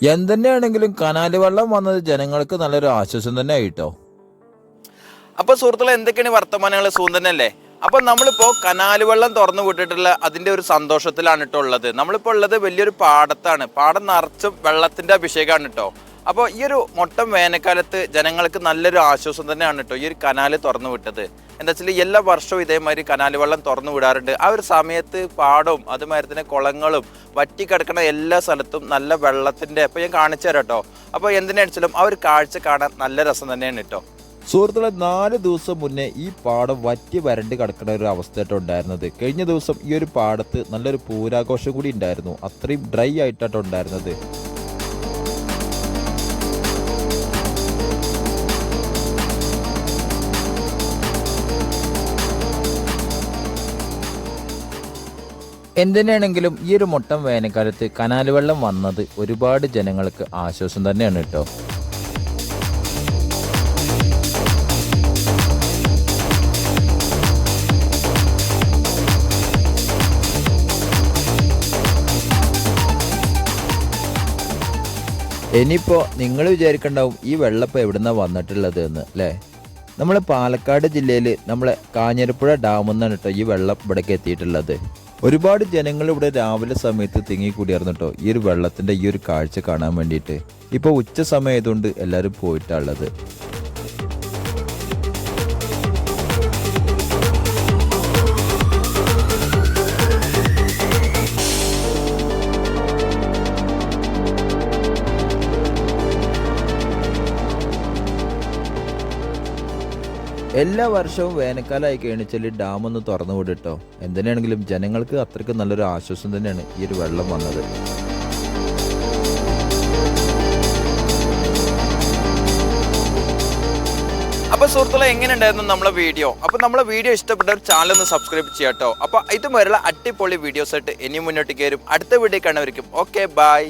എന്തന്നെയാണെങ്കിലും canal വെള്ളം വന്നത് ജനങ്ങൾക്ക് നല്ലൊരു ആശ്വാസം തന്നെ ആയിട്ടോ അപ്പൊ സുഹൃത്തുക്കളെ എന്തൊക്കെയാണ് വർത്തമാനങ്ങൾ? സൂന്തനല്ലേ അപ്പൊ നമ്മളിപ്പോ കനാല് വെള്ളം തുറന്നു വിട്ടിട്ടുള്ള അതിന്റെ ഒരു സന്തോഷത്തിലാണ് കേട്ടോ ഉള്ളത് നമ്മളിപ്പോ ഉള്ളത് വലിയൊരു പാടത്താണ്. പാടം നിറച്ചും വെള്ളത്തിന്റെ അഭിഷേകമാണ് കേട്ടോ. അപ്പോൾ ഈ ഒരു മൊട്ടം വേനൽക്കാലത്ത് ജനങ്ങൾക്ക് നല്ലൊരു ആശ്വാസം തന്നെയാണ് കേട്ടോ ഈ ഒരു കനാൽ തുറന്നു വിട്ടത്. എന്താ വെച്ചാൽ എല്ലാ വർഷവും ഇതേമാതിരി കനാൽ വെള്ളം തുറന്നു വിടാറുണ്ട്. ആ ഒരു സമയത്ത് പാടവും അതുമാതിരി തന്നെ കുളങ്ങളും വറ്റിക്കിടക്കുന്ന എല്ലാ സ്ഥലത്തും നല്ല വെള്ളത്തിന്റെ അപ്പോൾ ഞാൻ കാണിച്ചു തരാം കേട്ടോ അപ്പോൾ എന്തിനാണെങ്കിലും ആ ഒരു കാഴ്ച കാണാൻ നല്ല രസം തന്നെയാണ് കേട്ടോ സുഹൃത്തുക്കളെ നാല് ദിവസം മുന്നേ ഈ പാടം വറ്റി വരണ്ട് കിടക്കുന്ന ഒരു അവസ്ഥയായിട്ട് ഉണ്ടായിരുന്നത്. കഴിഞ്ഞ ദിവസം ഈ ഒരു പാടത്ത് നല്ലൊരു പൂരാഘോഷം കൂടി ഉണ്ടായിരുന്നു. അത്രയും ഡ്രൈ ആയിട്ടാണ് ഉണ്ടായിരുന്നത്. എന്തിനാണെങ്കിലും ഈ ഒരു മുട്ടം വേനൽക്കാലത്ത് കനാൽ വെള്ളം വന്നത് ഒരുപാട് ജനങ്ങൾക്ക് ആശ്വാസം തന്നെയാണ് കേട്ടോ. ഇനിയിപ്പോ നിങ്ങൾ വിചാരിക്കണ്ടാവും ഈ വെള്ളപ്പം എവിടുന്നാ വന്നിട്ടുള്ളത് എന്ന് അല്ലേ? നമ്മളെ പാലക്കാട് ജില്ലയിൽ നമ്മളെ കാഞ്ഞിരപ്പുഴ ഡാമിൽ നിന്നാണ് കേട്ടോ ഈ വെള്ളം ഇവിടേക്ക് എത്തിയിട്ടുള്ളത്. ഒരുപാട് ജനങ്ങൾ ഇവിടെ രാവിലെ സമയത്ത് തിങ്ങിക്കൂടിയായിരുന്നു കേട്ടോ ഈ ഒരു വെള്ളത്തിന്റെ ഈ ഒരു കാഴ്ച കാണാൻ വേണ്ടിയിട്ട്. ഇപ്പോൾ ഉച്ച സമയമായതുകൊണ്ട് എല്ലാവരും പോയിട്ടുള്ളത് എല്ലാ വർഷവും വേനൽക്കാലമായി കഴിഞ്ഞാൽ ഡാം ഒന്ന് തുറന്നു വിടട്ടോ. എന്തിനാണെങ്കിലും ജനങ്ങൾക്ക് അത്രയ്ക്ക് നല്ലൊരു ആശ്വാസം തന്നെയാണ് ഈ ഒരു വെള്ളം വന്നത്. അപ്പൊ സുഹൃത്തുക്കളെ എങ്ങനെ ഉണ്ടായിരുന്നു നമ്മളെ വീഡിയോ? അപ്പൊ നമ്മളെ വീഡിയോ ഇഷ്ടപ്പെട്ട ഒരു ചാനൽ ഒന്ന് സബ്സ്ക്രൈബ് ചെയ്യാട്ടോ. അപ്പൊ ഇതുവരെയുള്ള അടിപൊളി വീഡിയോസ് ആയിട്ട് ഇനി മുന്നോട്ട് കയറും അടുത്ത വീഡിയോ കാണുമായിരിക്കും ഓക്കെ ബൈ